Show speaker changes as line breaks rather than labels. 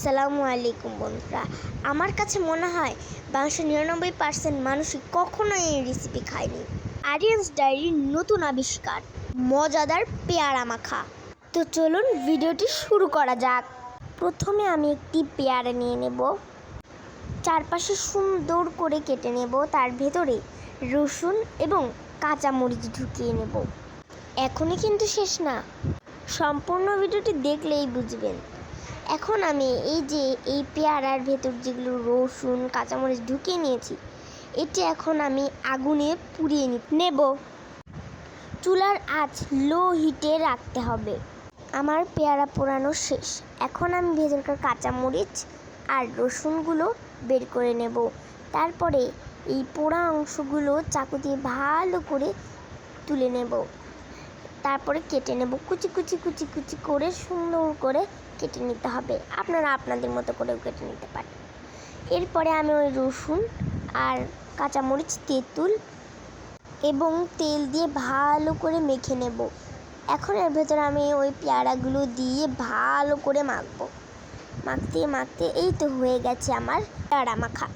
আসসালামু আলাইকুম বন্ধুরা। আমার কাছে মনে হয় বাংলাদেশের নিরানব্বই পার্সেন্ট মানুষই কখনো এই রেসিপি খায়নি। আরিয়ান্স ডায়েরির নতুন আবিষ্কার, মজাদার পেয়ারা মাখা। তো চলুন ভিডিওটি শুরু করা যাক। প্রথমে আমি একটি পেয়ারা নিয়ে নেব। চারপাশে সুন্দর করে কেটে নেব, তার ভেতরে রসুন এবং কাঁচামরিচ ঢুকিয়ে নেব। এখনই কিন্তু শেষ না। সম্পূর্ণ ভিডিওটি দেখলেই বুঝবেন। এখন আমি এই যে এই পেয়ারার ভেতর যেগুলো রসুন, কাঁচামরিচ ঢুকিয়ে নিয়েছি, এটি এখন আমি আগুনে পুড়িয়ে নেব চুলার আঁচ লো হিটে রাখতে হবে। আমার পেয়ারা পোড়ানো শেষ। এখন আমি ভেতরকার কাঁচামরিচ আর রসুনগুলো বের করে নেব। তারপরে এই পোড়া অংশগুলো চাকু দিয়ে ভালো করে তুলে নেব। তারপরে কেটে নেব। কুচি কুচি কুচি কুচি করে সুন্দর করে কেটে নিতে হবে। আপনারা আপনাদের মতো করেও কেটে নিতে পারেন। এরপরে আমি ওই রসুন আর কাঁচামরিচ, তেঁতুল এবং তেল দিয়ে ভালো করে মেখে নেব। এখন এর ভেতরে আমি ওই পেয়ারাগুলো দিয়ে ভালো করে মাখবো। মাখতে মাখতে এই তো হয়ে গেছে আমার পেয়ারা মাখা।